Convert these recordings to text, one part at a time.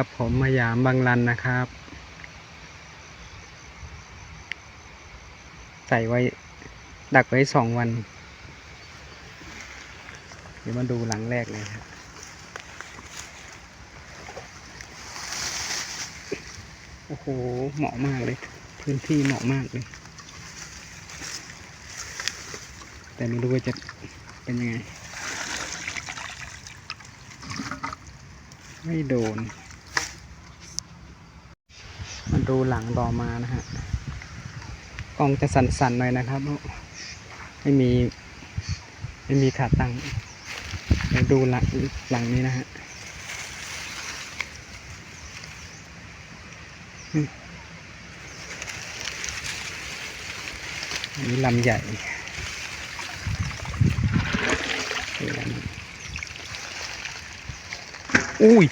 ครับ ผมมายามบางรันนะครับ ใส่ไว้ ดักไว้สองวัน เดี๋ยวมาดูหลังแรกเลยครับโอ้โห เหมาะมากเลย พื้นที่เหมาะมากเลย แต่ไม่รู้ว่าจะเป็นยังไง ไม่โดน ดูหลังต่อมานะฮะกล้องจะสั่นๆหน่อยนะครับ ไม่มี ไม่มีขาตั้งเดี๋ยวดูหลังหลังนี้นะฮะมอันนี้ลำใหญ่อุ้ย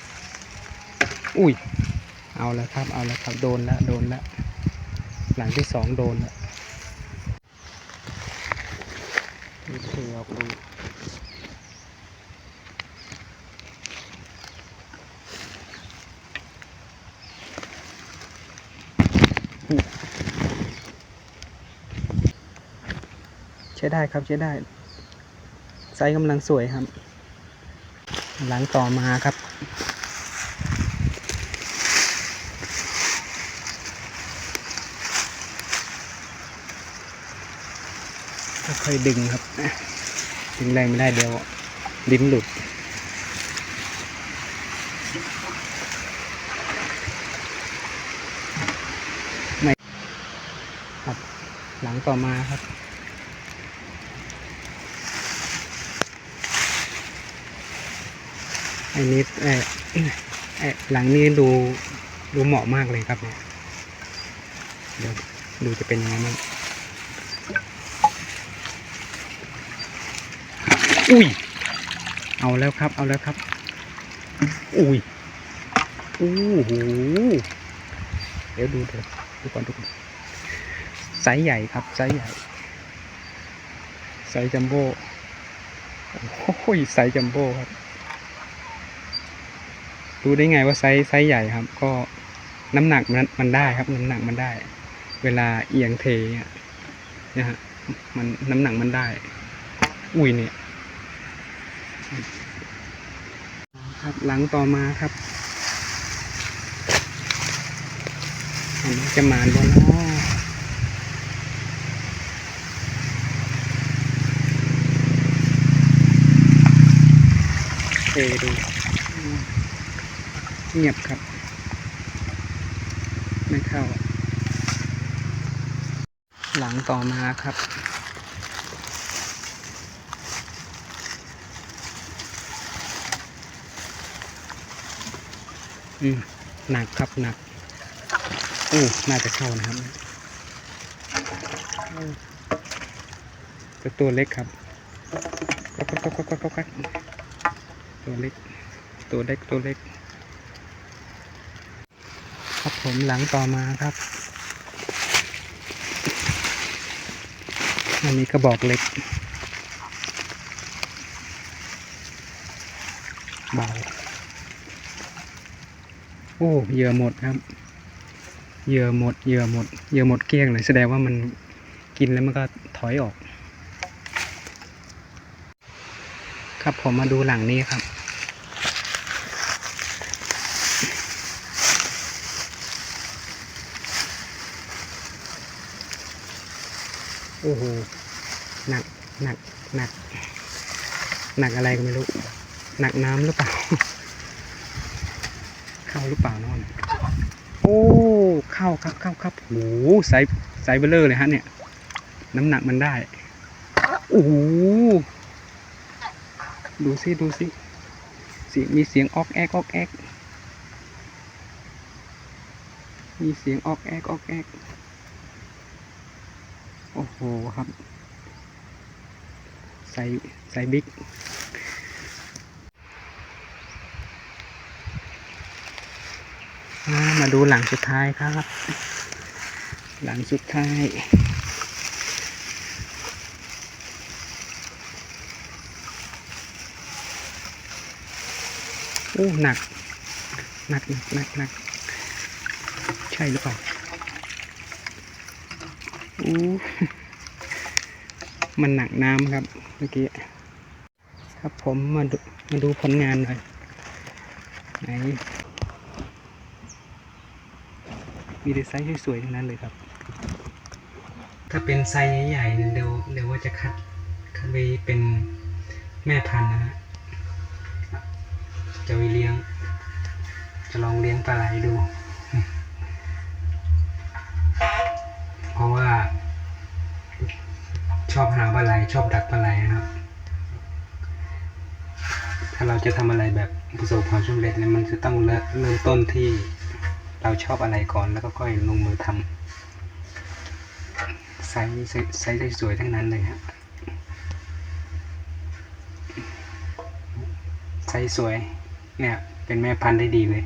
อุ้ย เอาแล้วครับ เอาแล้วครับ โดนแล้วโดนแล้วหลังที่สองโดนแล้วนี่เทออกดูใช้ได้ครับใช้ได้ ไซส์กำลังสวยครับ หลังต่อมาครับ ค่อยๆดึงครับดึงแรงไม่ได้เดี๋ยวลิ้นหลุดไม่ครับหลังต่อมาครับอันนี้เออหลังนี้ดูดูเหมาะมากเลยครับเนี่ยเดี๋ยวดูจะเป็นยังไงบ้าง อุ้ย เอาแล้วครับ เอาแล้วครับ อุ้ยโอ้โหเดี๋ยวดูเถอะดูก่อนดูก่อนไซส์ใหญ่ครับไซส์ใหญ่ไซส์จัมโบ้โอ้ยไซส์จัมโบ้ครับรู้ได้ไงว่าไซส์ไซส์ใหญ่ครับ ก็น้ำหนักมันมันได้ครับ น้ำหนักมันได้ เวลาเอียงเทเนี่ยนะฮะมันน้ำหนักมันได้ อุ้ยเนี่ย ครับหลังต่อมาครับอันนี้จะหมานบนเนาะเทดูเงียบครับ ไม่เข้า หลังต่อมาครับ อืมหนักครับหนักโอ้น่าจะเข้านะครับแต่ตัวเล็กครับก็ก็ก็ก็ก็ก็ตัวเล็ก ตัวเล็กตัวเล็ก ครับผมหลังต่อมาครับอันนี้กระบอกเล็กเบา โอ้เหยื่อหมดครับเหยื่อหมดเหยื่อหมดเหยื่อหมดเกลี้ยงเลยแสดงว่ามันกินแล้วมันก็ถอยออก ครับผมมาดูหลังนี้ครับ โอ้โหหนักหนักหนักหนักอะไรก็ไม่รู้ หนักน้ำหรือเปล่า เข้าหรือเปล่านอนโอ้เข้าครับเข้าครับโอ้โหไซส์ไซส์เบลเลอร์เลยฮะเนี่ย น้ำหนักมันได้โอ้ดูสิดูสิเสียงมีเสียงออกแอกออกแอกมีเสียงออกแอกออกแอกโอ้โหครับ ใส่ใส่บิ๊ก อ่า มาดูหลังสุดท้ายครับ หลังสุดท้ายโอ้หนักหนักหนักหนักหนักใช่หรือเปล่าอู้มันหนักน้ำครับเมื่อกี้ครับผมมาดูมาดูผลงานหน่อยไหน มีแต่ไซส์สวยๆทั้งนั้นเลยครับ ถ้าเป็นไซส์ใหญ่ๆเดี๋ยวเดี๋ยวว่าจะคัดคัดไปเป็นแม่พันธุ์นะฮะจะไปเลี้ยง จะลองเลี้ยงปลาไหลดู เพราะว่า ชอบหาปลาไหลชอบดักปลาไหลนะครับ ถ้าเราจะทำอะไรแบบประสบความสำเร็จเนี่ยมันจะต้องเริ่มต้นที่ เราชอบอะไรก่อนแล้วก็ค่อยลงมือทำไซส์ไซส์สวยๆทั้งนั้นเลยฮะไซส์สวยเนี่ยเป็นแม่พันธุ์ได้ดีเลย